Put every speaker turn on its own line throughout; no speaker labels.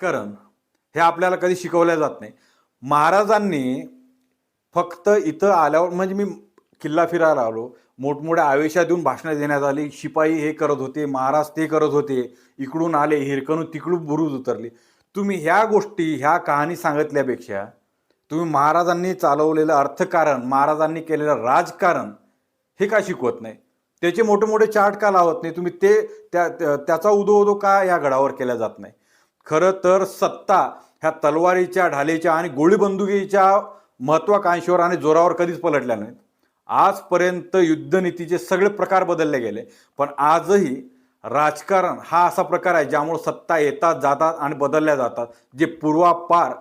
करण हे आपल्याला कधी शिकवल्या जात नाही. महाराजांनी फक्त इथं आल्यावर म्हणजे मी किल्ला फिरायला आलो. मोठमोठ्या आवेशात देऊन भाषणं देण्यात आली. शिपाई हे करत होते महाराज ते करत होते. इकडून आले हिरकणून तिकडून बुरुज उतरली. तुम्ही ह्या गोष्टी ह्या कहाणी सांगितल्यापेक्षा तुम्ही महाराजांनी चालवलेलं अर्थकारण महाराजांनी केलेलं राजकारण हे का शिकवत नाही? त्याचे मोठे मोठे चार्ट का लावत नाही? तुम्ही ते त्या त्या- त्याचा उदो उदो का या गडावर केला जात नाही? खरं तर सत्ता ह्या तलवारीच्या ढालेच्या आणि गोळीबंदुकीच्या महत्वाकांक्षेवर आणि जोरावर कधीच पलटल्या नाहीत. आजपर्यंत युद्धनीतीचे सगळे प्रकार बदलले गेले. पण आजही राजकारण हा असा प्रकार आहे ज्यामुळे सत्ता येतात जातात आणि बदलल्या जातात. जे पूर्वापार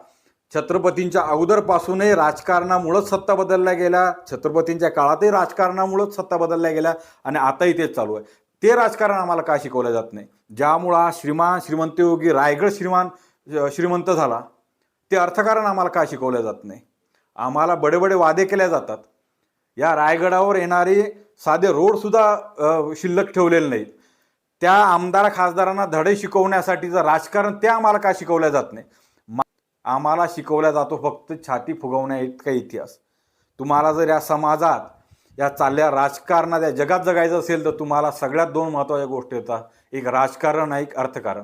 छत्रपतींच्या अगोदरपासूनही राजकारणामुळंच सत्ता बदलल्या गेल्या छत्रपतींच्या काळातही राजकारणामुळंच सत्ता बदलल्या गेल्या आणि आताही तेच चालू आहे. ते राजकारण आम्हाला का शिकवलं जात नाही? ज्यामुळं श्रीमान श्रीमान श्रीमंतयोगी रायगड श्रीमान श्रीमंत झाला ते अर्थकारण आम्हाला का शिकवलं जात नाही? आम्हाला बडे बडे वादे केले जातात. या रायगडावर येणारे साधे रोडसुद्धा शिल्लक ठेवलेले नाहीत. त्या आमदार खासदारांना धडे शिकवण्यासाठीचं राजकारण ते आम्हाला का शिकवलं जात नाही? आम्हाला शिकवला जातो फक्त छाती फुगवण्या इतका इतिहास. तुम्हाला जर या समाजात या चालल्या राजकारणात या जगात जगायचं असेल तर तुम्हाला सगळ्यात दोन महत्त्वाच्या गोष्टी येतात एक राजकारण आणि एक अर्थकारण.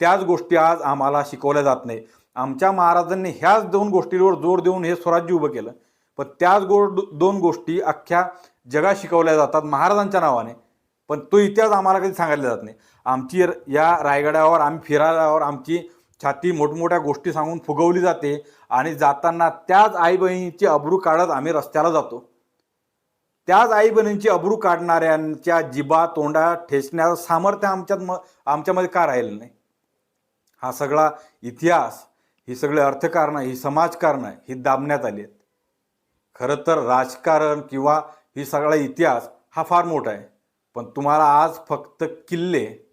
त्याच गोष्टी आज आम्हाला शिकवल्या जात नाही. आमच्या महाराजांनी ह्याच दोन गोष्टींवर जोर देऊन हे स्वराज्य उभं केलं. पण त्याच गो दोन गोष्टी अख्ख्या जगात शिकवल्या जातात महाराजांच्या नावाने. पण तो इतिहास आम्हाला कधी सांगितला जात नाही. आमची र- या रायगडावर आम्ही फिरायल्यावर आमची छाती मोठमोठ्या गोष्टी सांगून फुगवली जाते. आणि जाताना त्याच आई बहिणीची अब्रू काढत आम्ही रस्त्याला जातो. त्याच आई बहिणींची अब्रू काढणाऱ्यांच्या जिबा तोंडा ठेचण्याचं सामर्थ्य आमच्यात म आमच्यामध्ये का राहिलं नाही? हा सगळा इतिहास ही सगळे अर्थकारणं ही समाजकारणं ही दाबण्यात आली आहेत. खरं तर राजकारण किंवा ही सगळा इतिहास हा फार मोठा आहे. पण तुम्हाला आज फक्त किल्ले